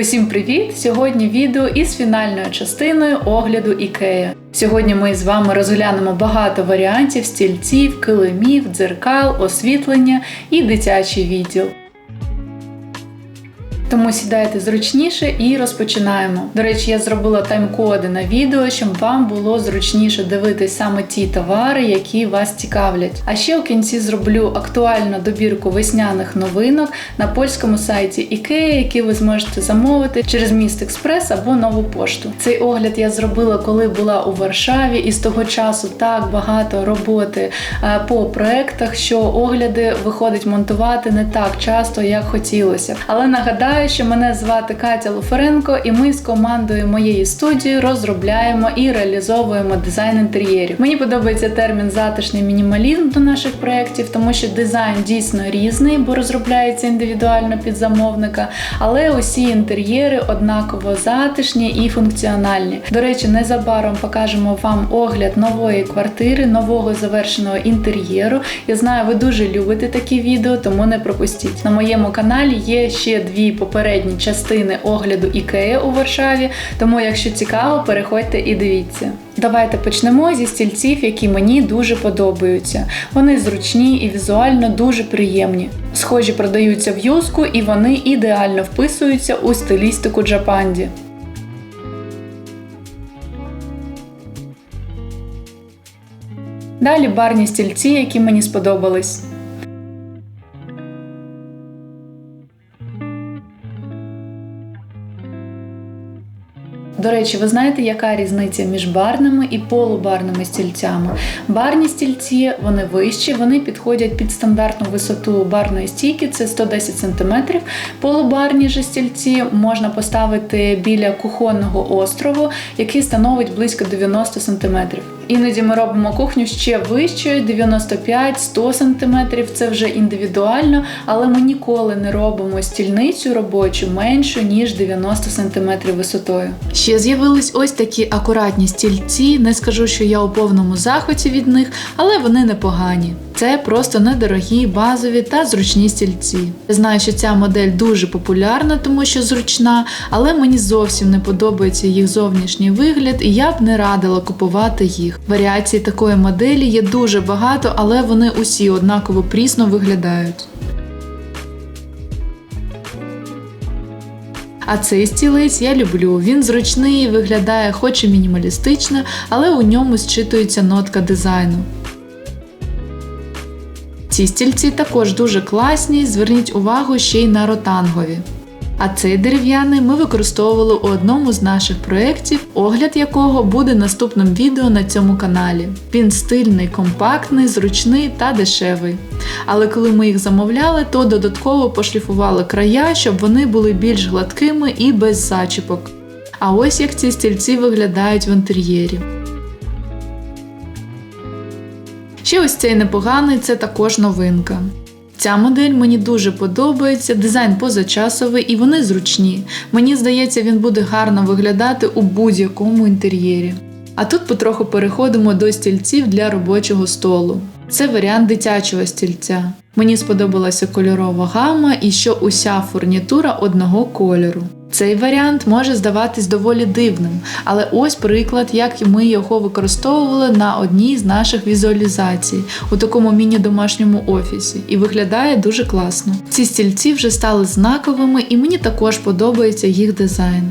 Усім привіт! Сьогодні відео із фінальною частиною огляду Ікея. Сьогодні ми з вами розглянемо багато варіантів стільців, килимів, дзеркал, освітлення і дитячий відділ. Тому сідайте зручніше і розпочинаємо. До речі, я зробила тайм-коди на відео, щоб вам було зручніше дивитись саме ті товари, які вас цікавлять. А ще у кінці зроблю актуальну добірку весняних новинок на польському сайті IKEA, які ви зможете замовити через міст Експрес або нову пошту. Цей огляд я зробила, коли була у Варшаві, і з того часу так багато роботи е, по проектах, що огляди виходить монтувати не так часто, як хотілося. Але нагадаю. Нагадаю, що мене звати Катя Луференко, і ми з командою моєї студії розробляємо і реалізовуємо дизайн інтер'єрів. Мені подобається термін затишний мінімалізм до наших проєктів, тому що дизайн дійсно різний, бо розробляється індивідуально під замовника, але усі інтер'єри однаково затишні і функціональні. До речі, незабаром покажемо вам огляд нової квартири, нового завершеного інтер'єру. Я знаю, ви дуже любите такі відео, тому не пропустіть. На моєму каналі є ще дві попередні частини огляду Ікея у Варшаві, тому, якщо цікаво, переходьте і дивіться. Давайте почнемо зі стільців, які мені дуже подобаються. Вони зручні і візуально дуже приємні. Схожі продаються в юску і вони ідеально вписуються у стилістику Джапанді. Далі барні стільці, які мені сподобались. До речі, ви знаєте, яка різниця між барними і полубарними стільцями? Барні стільці вони вищі, вони підходять під стандартну висоту барної стійки, це 110 см. Полубарні же стільці можна поставити біля кухонного острову, який становить близько 90 см. Іноді ми робимо кухню ще вищою, 95-100 см, це вже індивідуально, але ми ніколи не робимо стільницю робочу меншу, ніж 90 см висотою. Ще з'явились ось такі акуратні стільці. Не скажу, що я у повному захваті від них, але вони непогані. Це просто недорогі, базові та зручні стільці. Я знаю, що ця модель дуже популярна, тому що зручна, але мені зовсім не подобається їх зовнішній вигляд, і я б не радила купувати їх. Варіацій такої моделі є дуже багато, але вони усі однаково прісно виглядають. А цей стілець я люблю. Він зручний, виглядає хоч і мінімалістично, але у ньому зчитується нотка дизайну. Ці стільці також дуже класні, зверніть увагу ще й на ротангові. А цей дерев'яний ми використовували у одному з наших проєктів, огляд якого буде наступним відео на цьому каналі. Він стильний, компактний, зручний та дешевий. Але коли ми їх замовляли, то додатково пошліфували края, щоб вони були більш гладкими і без зачіпок. А ось як ці стільці виглядають в інтер'єрі. Ще ось цей непоганий це також новинка. Ця модель мені дуже подобається, дизайн позачасовий і вони зручні. Мені здається, він буде гарно виглядати у будь-якому інтер'єрі. А тут потроху переходимо до стільців для робочого столу. Це варіант дитячого стільця. Мені сподобалася кольорова гама і що уся фурнітура одного кольору. Цей варіант може здаватись доволі дивним, але ось приклад, як ми його використовували на одній з наших візуалізацій у такому міні-домашньому офісі, і виглядає дуже класно. Ці стільці вже стали знаковими, і мені також подобається їх дизайн.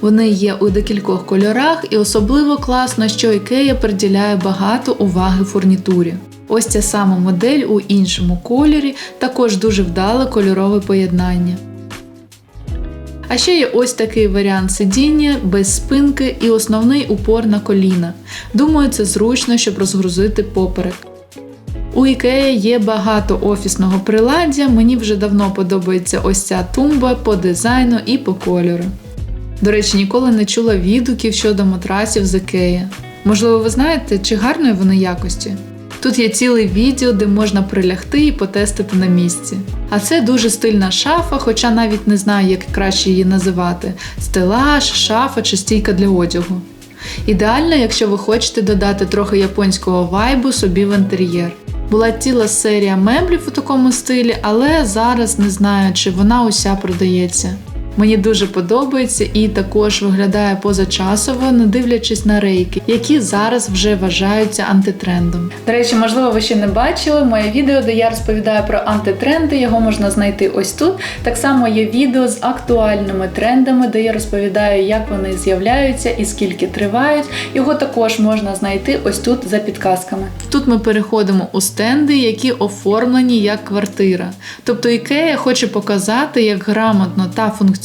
Вони є у декількох кольорах, і особливо класно, що Ікея приділяє багато уваги фурнітурі. Ось ця сама модель у іншому кольорі, також дуже вдале кольорове поєднання. А ще є ось такий варіант сидіння без спинки і основний упор на коліна. Думаю, це зручно, щоб розгрузити поперек. У Ікея є багато офісного приладдя, мені вже давно подобається ось ця тумба по дизайну і по кольору. До речі, ніколи не чула відгуків щодо матрасів з Ікея. Можливо, ви знаєте, чи гарної вони якості? Тут є ціле відео, де можна прилягти і потестити на місці. А це дуже стильна шафа, хоча навіть не знаю, як краще її називати: стелаж, шафа чи стійка для одягу. Ідеально, якщо ви хочете додати трохи японського вайбу собі в інтер'єр. Була ціла серія меблів у такому стилі, але зараз не знаю, чи вона уся продається. Мені дуже подобається і також виглядає позачасово, не дивлячись на рейки, які зараз вже вважаються антитрендом. До речі, можливо, ви ще не бачили моє відео, де я розповідаю про антитренди. Його можна знайти ось тут. Так само є відео з актуальними трендами, де я розповідаю, як вони з'являються і скільки тривають. Його також можна знайти ось тут за підказками. Тут ми переходимо у стенди, які оформлені як квартира. Тобто Ікея хоче показати, як грамотно та функціонально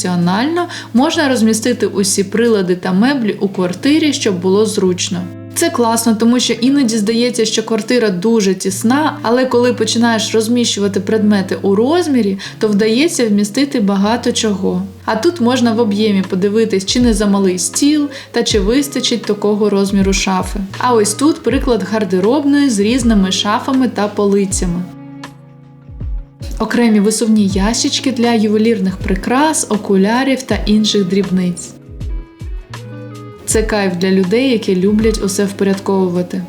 можна розмістити усі прилади та меблі у квартирі, щоб було зручно. Це класно, тому що іноді здається, що квартира дуже тісна, але коли починаєш розміщувати предмети у розмірі, то вдається вмістити багато чого. А тут можна в об'ємі подивитись, чи не замалий стіл та чи вистачить такого розміру шафи. А ось тут приклад гардеробної з різними шафами та полицями. Окремі висувні ящички для ювелірних прикрас, окулярів та інших дрібниць. Це кайф для людей, які люблять усе впорядковувати.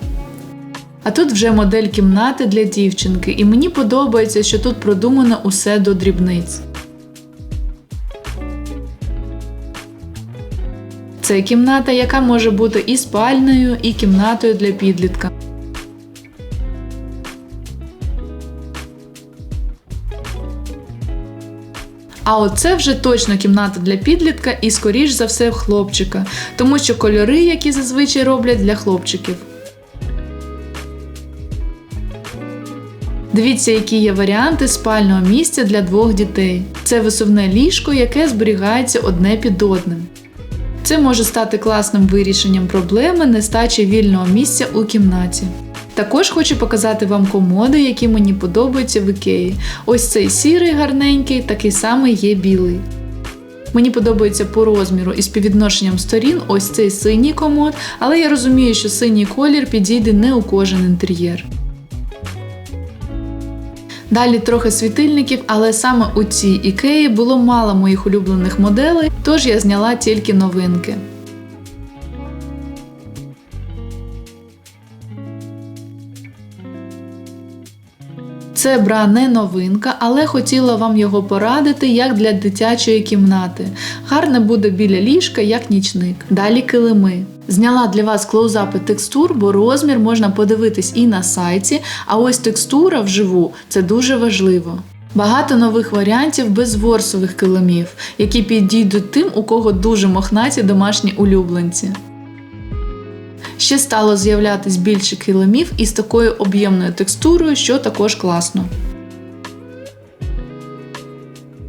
А тут вже модель кімнати для дівчинки, і мені подобається, що тут продумано усе до дрібниць. Це кімната, яка може бути і спальною, і кімнатою для підлітка. А оце вже точно кімната для підлітка і, скоріш за все, хлопчика, тому що кольори, які зазвичай роблять для хлопчиків. Дивіться, які є варіанти спального місця для двох дітей. Це висувне ліжко, яке зберігається одне під одним. Це може стати класним вирішенням проблеми нестачі вільного місця у кімнаті. Також хочу показати вам комоди, які мені подобаються в ікеї. Ось цей сірий гарненький, такий самий є білий. Мені подобається по розміру і співвідношенням сторін ось цей синій комод, але я розумію, що синій колір підійде не у кожен інтер'єр. Далі трохи світильників, але саме у цій ікеї було мало моїх улюблених моделей, тож я зняла тільки новинки. Це бра не новинка, але хотіла вам його порадити як для дитячої кімнати. Гарне буде біля ліжка, як нічник. Далі килими. Зняла для вас клоузапи текстур, бо розмір можна подивитись і на сайті, а ось текстура вживу це дуже важливо. Багато нових варіантів без ворсових килимів, які підійдуть тим, у кого дуже мохнаті домашні улюбленці. Ще стало з'являтись більше килимів із такою об'ємною текстурою, що також класно.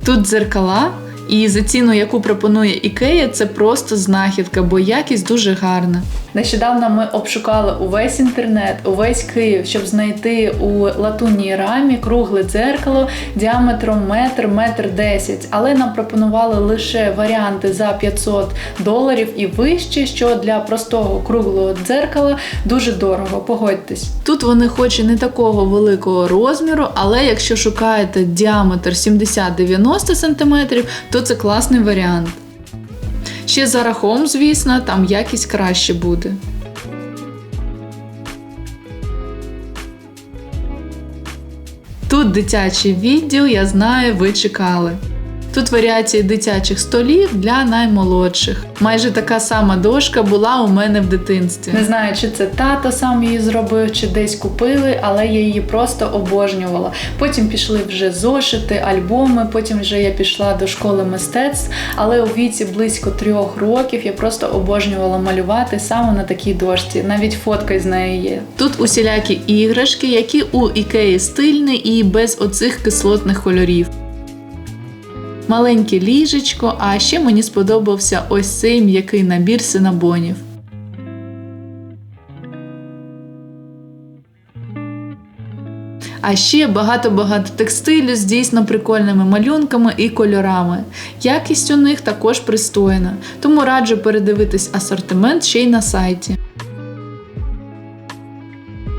Тут дзеркала, і за ціну, яку пропонує Ікея, це просто знахідка, бо якість дуже гарна. Нещодавно ми обшукали увесь інтернет, увесь Київ, щоб знайти у латунній рамі кругле дзеркало діаметром метр, метр десять. Але нам пропонували лише варіанти за 500 доларів і вище, що для простого круглого дзеркала дуже дорого. Погодьтесь. Тут вони, хоч і не такого великого розміру, але якщо шукаєте діаметр 70-90 см, то це класний варіант. Ще за рахом, звісно, там якість краще буде. Тут дитячий відділ, я знаю, ви чекали. Тут варіації дитячих столів для наймолодших. Майже така сама дошка була у мене в дитинстві. Не знаю, чи це тато сам її зробив, чи десь купили, але я її просто обожнювала. Потім пішли вже зошити, альбоми. Потім вже я пішла до школи мистецтв. Але у віці близько трьох років я просто обожнювала малювати саме на такій дошці. Навіть фотка з нею є. Тут усілякі іграшки, які у ікеї стильні і без оцих кислотних кольорів маленьке ліжечко, а ще мені сподобався ось цей м'який набір синабонів. А ще багато-багато текстилю з дійсно прикольними малюнками і кольорами. Якість у них також пристойна, тому раджу передивитись асортимент ще й на сайті.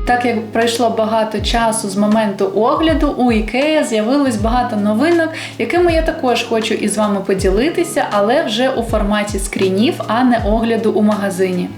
Так як пройшло багато часу з моменту огляду, у Ікея з'явилось багато новинок, якими я також хочу із вами поділитися, але вже у форматі скрінів, а не огляду у магазині.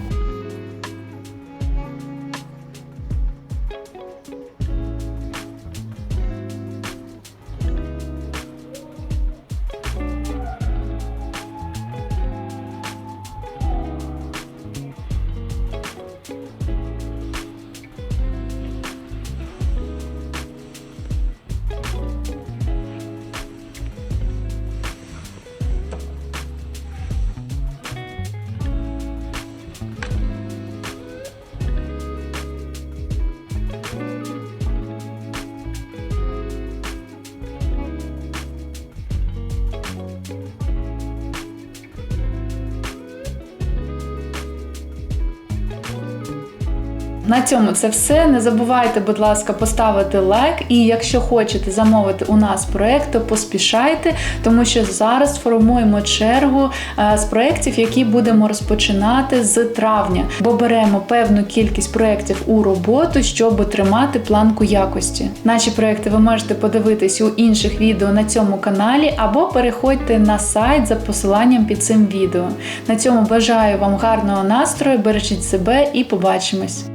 На цьому це все. Не забувайте, будь ласка, поставити лайк. І якщо хочете замовити у нас проект, то поспішайте, тому що зараз формуємо чергу е, з проєктів, які будемо розпочинати з травня, бо беремо певну кількість проєктів у роботу, щоб тримати планку якості. Наші проєкти ви можете подивитись у інших відео на цьому каналі, або переходьте на сайт за посиланням під цим відео. На цьому бажаю вам гарного настрою, бережіть себе і побачимось!